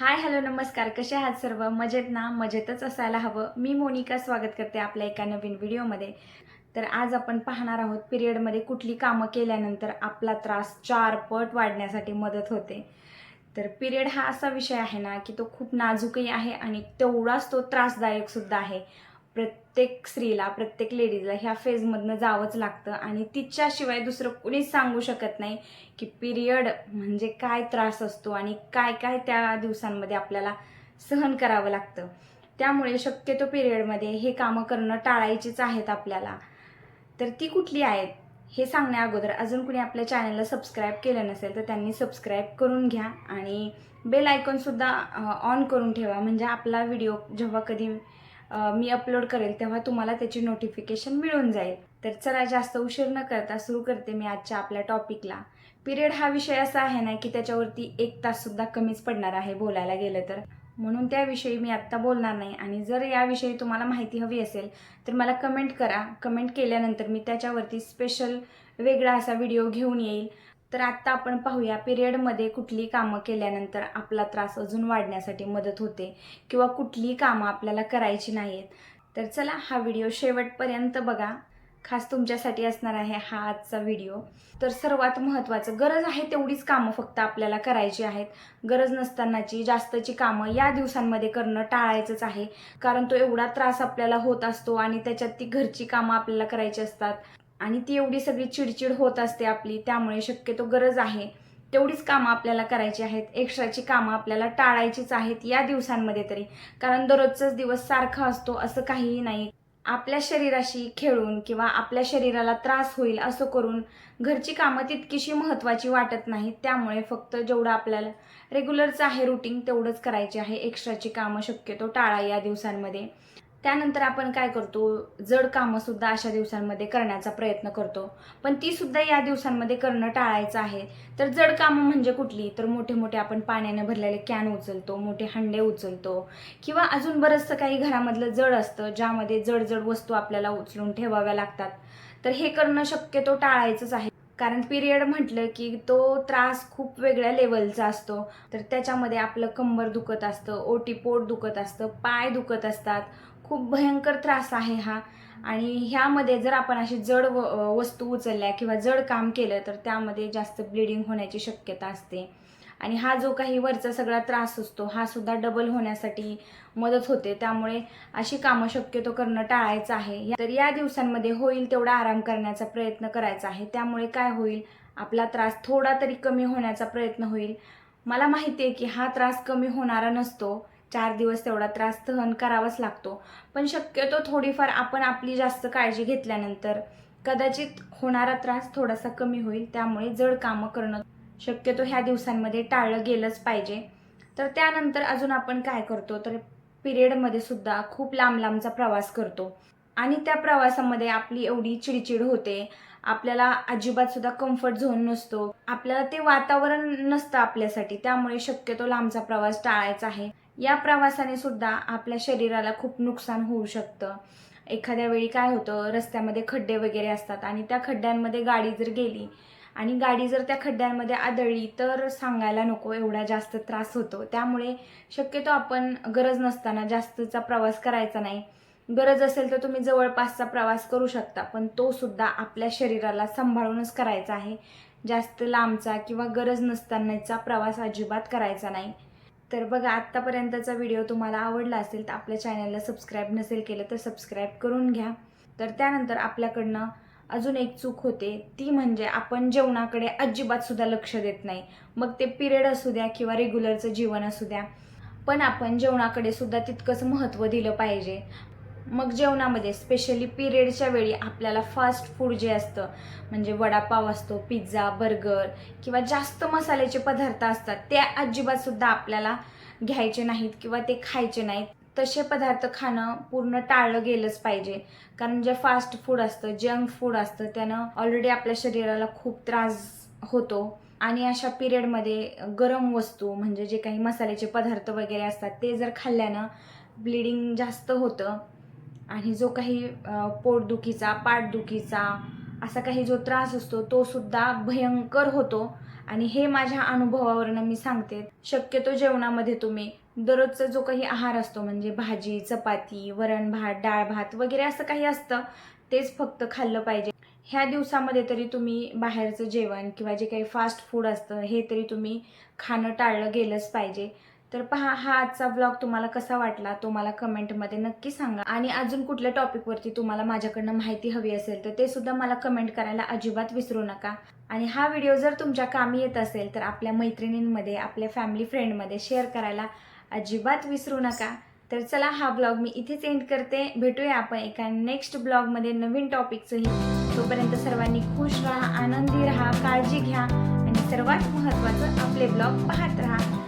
Hi hello नमस्कार. कसे आहात सर्व? मजेत ना? मजेतच असायला हवं. मी मोनिका स्वागत करते आपल्या एका नवीन व्हिडिओमध्ये. तर आज आपण पाहणार आहोत पिरियडमध्ये कुठली कामं केल्यानंतर आपला त्रास चार पट वाढण्यासाठी मदत होते. तर पिरियड हा असा विषय आहे ना की तो खूप नाजूकही आहे आणि तेवढाच तो त्रासदायकसुद्धा आहे. प्रत्येक स्त्रीला प्रत्येक लेडीजला ह्या फेजमधनं जावंच लागतं. आणि तिच्याशिवाय दुसरं कुणीच सांगू शकत नाही की पिरियड म्हणजे काय त्रास असतो आणि काय काय त्या दिवसांमध्ये आपल्याला सहन करावं लागतं. त्यामुळे शक्यतो पिरियडमध्ये हे कामं करणं टाळायचीच आहेत आपल्याला. तर ती कुठली आहेत? हे सांगण्या अगोदर. अजून कुणी आपल्या चॅनलला सबस्क्राईब केलं नसेल तर त्यांनी सबस्क्राईब करून घ्या आणि बेल आयकॉनसुद्धा ऑन करून ठेवा. म्हणजे आपला व्हिडिओ जेव्हा कधी मी अपलोड करेल तेव्हा तुम्हाला त्याची नोटिफिकेशन मिळून जाईल. तर चला जास्त उशीर न करता सुरू करते मी आजच्या आपल्या टॉपिकला पिरियड हा विषय असा आहे ना की त्याच्यावरती एक ताससुद्धा कमीच पडणार आहे बोलायला गेलं तर. म्हणून त्याविषयी मी आत्ता बोलणार नाही आणि जर याविषयी तुम्हाला माहिती हवी असेल तर मला कमेंट करा. कमेंट केल्यानंतर मी त्याच्यावरती स्पेशल वेगळा असा व्हिडिओ घेऊन येईल. तर आत्ता आपण पाहूया पिरियडमध्ये कुठली कामं केल्यानंतर आपला त्रास अजून वाढण्यासाठी मदत होते किंवा कुठली कामं आपल्याला करायची नाहीत. तर चला हा व्हिडिओ शेवटपर्यंत बघा. खास तुमच्यासाठी असणार आहे हा आजचा व्हिडिओ तर सर्वात महत्त्वाचं गरज आहे तेवढीच कामं फक्त आपल्याला करायची आहेत. गरज नसतानाची जास्तची कामं या दिवसांमध्ये करणं टाळायचंच आहे. कारण तो एवढा त्रास आपल्याला होत असतो आणि त्याच्यात ती घरची कामं आपल्याला करायची असतात. आणि ती एवढी सगळी चिडचिड होत असते आपली त्यामुळे शक्यतो गरज आहे. तेवढीच कामं आपल्याला करायची आहेत. एक्स्ट्राची कामं आपल्याला टाळायचीच आहेत या दिवसांमध्ये तरी. कारण दररोजचाच दिवस सारखा असतो असं काहीही नाही. आपल्या शरीराशी खेळून किंवा आपल्या शरीराला त्रास होईल असं करून घरची कामं तितकीशी महत्त्वाची वाटत नाहीत. त्यामुळे फक्त जेवढं आपल्याला रेग्युलरचं आहे रुटीन तेवढंच करायचे आहे. एक्स्ट्राची कामं शक्यतो टाळा या दिवसांमध्ये. त्यानंतर आपण काय करतो? जड कामं सुद्धा अशा दिवसांमध्ये करण्याचा प्रयत्न करतो. पण ती सुद्धा या दिवसांमध्ये करणं टाळायचं आहे. तर जड कामं म्हणजे कुठली? तर मोठे मोठे आपण पाण्याने भरलेले कॅन उचलतो मोठे हंडे उचलतो किंवा अजून बरंचसं काही घरामधलं जड असतं ज्यामध्ये जड जड वस्तू आपल्याला उचलून ठेवाव्या लागतात. तर हे करणं शक्यतो टाळायचंच आहे. कारण पिरियड म्हटलं की तो त्रास खूप वेगळ्या लेवलचा असतो. तर त्याच्यामध्ये आपलं कंबर दुखत असतं ओटी पोट दुखत असतं पाय दुखत असतात खूप भयंकर त्रास आहे हा. आणि ह्यामध्ये जर आपण अशी जड व वस्तू उचलल्या किंवा जड काम केलं तर त्यामध्ये जास्त ब्लिडिंग होण्याची शक्यता असते. आणि हा जो काही वरचा सगळा त्रास असतो हा सुद्धा डबल होण्यासाठी मदत होते. त्यामुळे अशी कामं शक्यतो करणं टाळायचं आहे. तर या दिवसांमध्ये होईल तेवढा आराम करण्याचा प्रयत्न करायचा आहे. त्यामुळे काय होईल? आपला त्रास थोडा तरी कमी होण्याचा प्रयत्न होईल. मला माहिती आहे की हा त्रास कमी होणारा नसतो. चार दिवस तेवढा त्रास सहन करावाच लागतो. पण शक्यतो थोडीफार आपण आपली जास्त काळजी घेतल्यानंतर कदाचित होणारा त्रास थोडासा कमी होईल त्यामुळे जड कामं करणं शक्यतो ह्या दिवसांमध्ये टाळलं गेलंच पाहिजे. तर त्यानंतर अजून आपण काय करतो? तर पिरियडमध्ये सुद्धा खूप लांब लांबचा प्रवास करतो. आणि त्या प्रवासामध्ये आपली एवढी चिडचिड होते. आपल्याला अजिबात सुद्धा कम्फर्ट झोन नसतो. आपल्याला ते वातावरण नसतं आपल्यासाठी. त्यामुळे शक्यतो लांबचा प्रवास टाळायचा आहे. या प्रवासाने सुद्धा आपल्या शरीराला खूप नुकसान होऊ शकतं. एखाद्या वेळी काय होतं रस्त्यामध्ये खड्डे वगैरे असतात आणि त्या खड्ड्यांमध्ये गाडी जर गेली आणि गाडी जर त्या खड्ड्यांमध्ये आदळली तर सांगायला नको एवढा जास्त त्रास होतो. त्यामुळे शक्यतो आपण गरज नसताना जास्तचा प्रवास करायचा नाही. गरज असेल तर तुम्ही जवळपासचा प्रवास करू शकता पण तो सुद्धा आपल्या शरीराला सांभाळूनच करायचा आहे. जास्त लांबचा किंवा गरज नसतानाचा प्रवास अजिबात करायचा नाही. तर बघा आत्तापर्यंतचा व्हिडिओ तुम्हाला आवडला असेल तर आपल्या चॅनलला सबस्क्राईब नसेल केलं तर सबस्क्राईब करून घ्या. तर त्यानंतर आपल्याकडनं अजून एक चूक होते. ती म्हणजे आपण जेवणाकडे अजिबातसुद्धा लक्ष देत नाही. मग ते पिरियड असू द्या किंवा रेग्युलरचं जीवन असू द्या. पण आपण जेवणाकडे सुद्धा तितकंच महत्त्व दिलं पाहिजे. मग जेवणामध्ये स्पेशली पिरियडच्या वेळी आपल्याला फास्ट फूड जे असतं म्हणजे वडापाव असतो पिझ्झा बर्गर किंवा जास्त मसाल्याचे पदार्थ असतात ते अजिबातसुद्धा आपल्याला घ्यायचे नाहीत किंवा ते खायचे नाहीत. तसे पदार्थ खाणं पूर्ण टाळलं गेलंच पाहिजे. कारण जे फास्ट फूड असतं जंक फूड असतं त्यानं ऑलरेडी आपल्या शरीराला खूप त्रास होतो. आणि अशा पिरियडमध्ये गरम वस्तू म्हणजे जे काही मसाल्याचे पदार्थ वगैरे असतात ते जर खाल्ल्यानं ब्लिडिंग जास्त होतं आणि जो काही पोटदुखीचा पाठदुखीचा असा काही जो त्रास असतो तो सुद्धा भयंकर होतो. आणि हे माझ्या अनुभवावरनं मी सांगते. शक्यतो जेवणामध्ये तुम्ही दररोजचा जो काही आहार असतो म्हणजे भाजी चपाती वरण भात डाळ भात वगैरे असं काही असतं तेच फक्त खाल्लं पाहिजे. ह्या दिवसामध्ये तरी तुम्ही बाहेरचं जेवण किंवा जे काही फास्ट फूड असतं हे तरी तुम्ही खाणं टाळलं गेलंच पाहिजे. तर पहा हा आजचा ब्लॉग तुम्हाला कसा वाटला तो मला कमेंटमध्ये नक्की सांगा. आणि अजून कुठल्या टॉपिकवरती तुम्हाला माझ्याकडनं माहिती हवी असेल तर ते सुद्धा मला कमेंट करायला अजिबात विसरू नका. आणि हा व्हिडिओ जर तुमच्या कामी येत असेल तर आपल्या मैत्रिणींमध्ये आपल्या फॅमिली फ्रेंडमध्ये शेअर करायला अजिबात विसरू नका. तर चला हा ब्लॉग मी इथेच एंड करते. भेटूया आपण एका नेक्स्ट ब्लॉगमध्ये नवीन टॉपिकचंही तोपर्यंत सर्वांनी खुश राहा आनंदी राहा काळजी घ्या. आणि सर्वात महत्त्वाचं आपले ब्लॉग पाहत राहा.